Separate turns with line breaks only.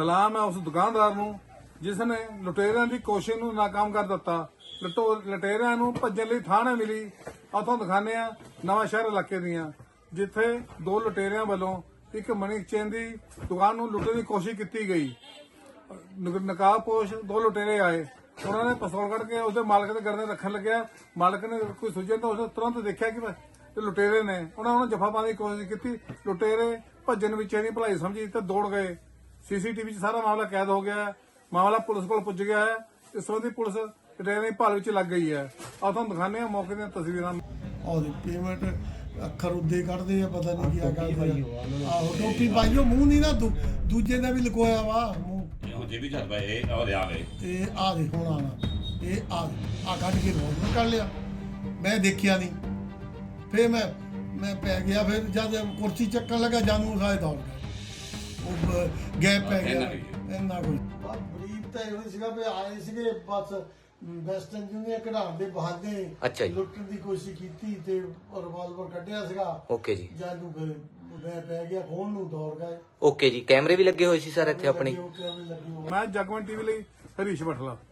ਸਲਾਮ ਹੈ ਉਸ ਦੁਕਾਨਦਾਰ ਨੂੰ, ਜਿਸ ਨੇ ਲੁਟੇਰਿਆਂ ਦੀ ਕੋਸ਼ਿਸ਼ ਨੂੰ ਨਾਕਾਮ ਕਰ ਦਿੱਤਾ। ਲਟੋ, ਲੁਟੇਰਿਆਂ ਨੂੰ ਭੱਜਣ ਲਈ ਥਾਂ ਨਾ ਮਿਲੀ। ਆ ਤੁਹਾਨੂੰ ਦਿਖਾਉਂਦੇ ਆ ਨਵਾਂ ਸ਼ਹਿਰ ਇਲਾਕੇ ਦੀਆਂ, ਜਿੱਥੇ ਦੋ ਲੁਟੇਰਿਆਂ ਵੱਲੋਂ ਇੱਕ ਮਨੀ ਚੇਨ ਦੀ ਦੁਕਾਨ ਨੂੰ ਲੁੱਟਣ ਦੀ ਕੋਸ਼ਿਸ਼ ਕੀਤੀ ਗਈ। ਨਕ- ਨਕਾਬਪੋਸ਼ ਦੋ ਲੁਟੇਰੇ ਆਏ। ਉਹਨਾਂ ਨੇ ਪਿਸਤੌਲ ਕੱਢ ਕੇ ਉਸਦੇ ਮਾਲਕ ਦੇ ਗਰਦਨ ਰੱਖਣ ਲੱਗਿਆ। ਮਾਲਕ ਨੇ ਕੋਈ ਸੁਝਿਆ ਤਾਂ ਉਸਨੇ ਤੁਰੰਤ ਦੇਖਿਆ ਕਿ ਇਹ ਲੁਟੇਰੇ ਨੇ, ਉਹਨਾਂ ਨੂੰ ਜਫਾ ਪਾਉਣ ਦੀ ਕੋਸ਼ਿਸ਼ ਕੀਤੀ। ਲੁਟੇਰੇ ਭੱਜਣ ਵਿੱਚ ਇਹਦੀ ਭਲਾਈ ਸਮਝੀ ਤੇ ਦੌੜ ਗਏ। ਸੀਸੀਟੀਵੀ 'ਚ ਸਾਰਾ ਮਾਮਲਾ ਕੈਦ ਹੋ ਗਿਆ ਹੈ। ਮਾਮਲਾ ਪੁਲਿਸ ਕੋਲ ਪੁੱਜ ਗਿਆ ਹੈ। ਇਸ ਸੰਬੰਧੀ ਪੁਲਿਸ ਲੁਟੇਰਿਆਂ ਦੀ ਭਾਲ ਵਿੱਚ ਲੱਗ ਗਈ ਹੈ। ਆ ਤੁਹਾਨੂੰ ਦਿਖਾਉਂਦੇ ਆ ਮੌਕੇ ਦੀਆਂ ਤਸਵੀਰਾਂ।
ਉਹਦੀ ਪੇਮੈਂਟ ਅੱਖਰ ਉੱਦੇ ਕੱਢਦੇ ਆ ਪਤਾ ਨਹੀਂ ਕੀ ਕਰਦੇ ਆ। ਆਹੋ ਟੋਪੀ ਪਾਈਓ ਮੂੰਹ ਨਹੀਂ ਨਾ ਦੂ- ਦੂਜੇ ਨੇ ਵੀ ਲਕੋਇਆ ਵਾ ਮੂੰਹ।
ਇਹ ਵੀ ਚੱਲ ਪਿਆ ਇਹ ਉਹ ਲਿਆ ਵੇ।
ਤੇ ਆ ਦੇ ਹੁਣ ਆਣਾ ਇਹ ਆ ਆ ਕੱਢ ਕੇ ਰੋਡ ਕੱਢ ਲਿਆ। ਮੈਂ ਦੇਖਿਆ ਨਹੀਂ। ਫੇਰ ਮੈਂ ਮੈਂ ਪੈ ਗਿਆ ਫਿਰ ਜਦ ਕੁਰਸੀ ਚੱਕਣ ਲੱਗਾ ਜਾਨੂ ਸਾਏ ਦੌੜ ਗਿਆ ਉਹ ਗੈਪ ਪੈ ਗਿਆ।
ਇੰਨਾ
ਕੋਈ। ਬਰੀਬ ਤਾਂ ਇਹ ਸੀਗਾ ਵੀ ਆਏ ਸੀਗੇ ਬਸ ਵੈਸਟਰਨ ਯੂਨੀਅਨ ਕਢਾਉਣ ਦੇ ਬਹਾਨੇ
ਅੱਛਾ ਜੀ।
ਲੁੱਟਣ ਦੀ ਕੋਸ਼ਿਸ਼ ਕੀਤੀ ਤੇ ਰਿਵਾਲਵਰ ਕੱਢਿਆ ਸੀਗਾ।
ਓਕੇ ਜੀ।
ਜਾਨੂ ਫਿਰ ਮੈਂ ਪੈ ਗਿਆ ਖੋਣ ਨੂੰ ਦੌੜ ਗਏ।
ਓਕੇ ਜੀ। ਕੈਮਰੇ ਵੀ ਲੱਗੇ ਹੋਏ ਸੀ ਸਰ ਇੱਥੇ ਆਪਣੀ?
ਮੈਂ ਜਗਮਨ ਟੀਵੀ ਲਈ ਹਰੀਸ਼ ਬਠਲਾ